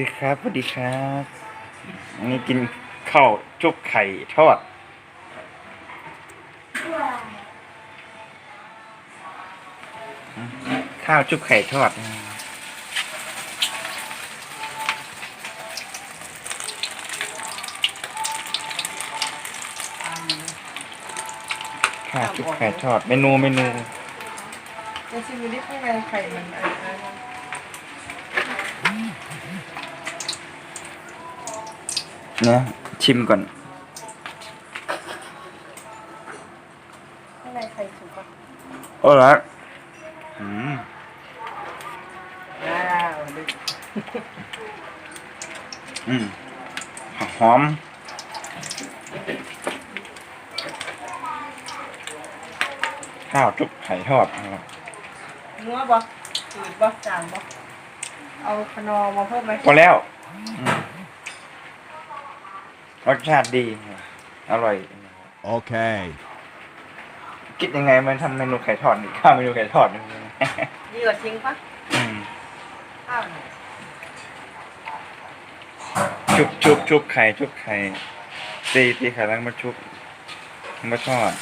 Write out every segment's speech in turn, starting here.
ดีครับสวัสดีครับอันนี้กินข้าวจุบไข่ทอดข้าวจุบไข่ทอดข้าวจุบไข่ทอดเมนูเมนูในชิมิลิข้างในไข่มันอะไรนะ นะชิมก่อนข้างในไข่สุกปะโอ้ละอืมว้าวลึกอืมหอมข้าวจุบไข่ทอดนะครับนัวบ่จืดบ่จางบ่เอาขนอมาเพิ่มไหมพอแล้วอืม รสชาติดี อร่อย Okay. คิดยังไงมันทำเมนูไข่ทอดนี่ข้าวเมนูไข่ทอดนี่ ดีกว่าทิ้งปะอืมข้าวเนี่ยชุบชุบชุบไข่ชุบไข่ตีตีไข่แล้วมาชุบมาทอด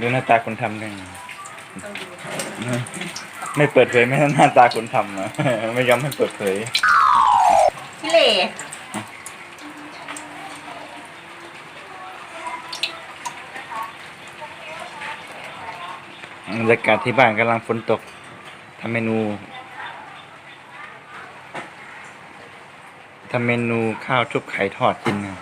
ดูหน้าตาคนทำกันต้องดูไม่เปิดเผยไม่หน้าตาคนทำนะไม่ยอมให้เปิดเผยขี้เหร่บรรยากาศที่บ้านกำลังฝนตกทำเมนูทำเมนูข้าวชุบไข่ทอดกินนะ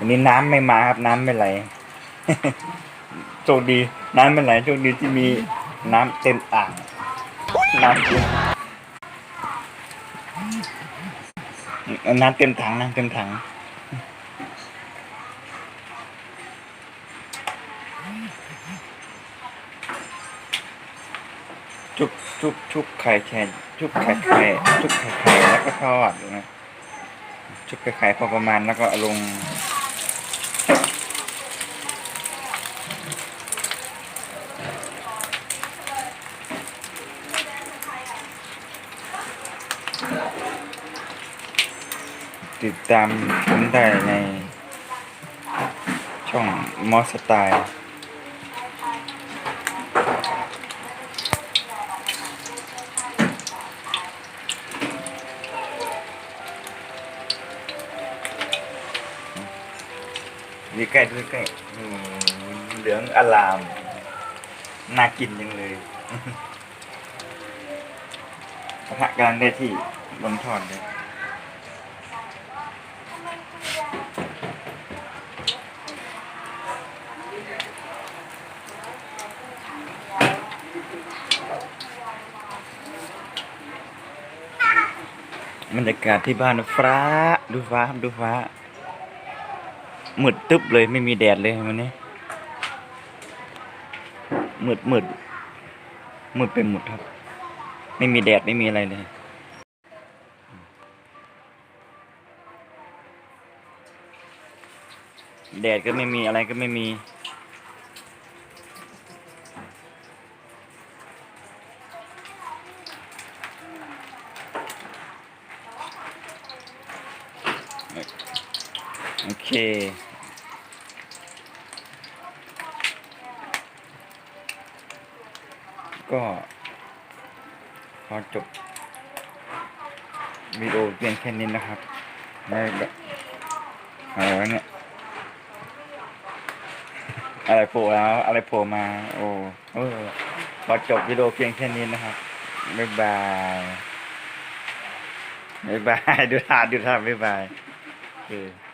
วันนี้น้ำไม่มาครับน้ำไม่ไหลโชคดี น้ำไม่ไหลโชคดีที่มีน้ำเต็มอ่างน้ำเต็มน้ำเต็มถังน้ำเต็มถังชุบชุบชุบไข่แทนชุบไข่ไข่ชุบไข่ไข่แล้วก็ทอดนะชุบไข่ไข่พอประมาณแล้วก็ลง ติดตามผมได้ในช่องมอสไตล์ดูใกล้ดูใกล้อืมเหลืองอลาม น่ากินยังเลยกระทะกำลังได้ที่ลงทอดเลย บรรยากาศที่บ้านฟ้า ดูฟ้าครับดูฟ้ามืดตึ๊บเลยไม่มีแดดเลยวันนี้มืดมืดมืดเป็นหมดครับ ไม่มีแดดไม่มีอะไรเลยแดดก็ไม่มีอะไรก็ไม่มี โอเค ก็ขอจบวิดีโอเพียงแค่นี้นะครับแล้วแบบอะไรวะเนี่ย อะไรโผล่แล้ว อะไรโผล่มา โอ้เออขอจบวิดีโอเพียงแค่นี้นะครับบ๊ายบายบ๊ายบายดูท่าดูท่าบ๊ายบาย โอเค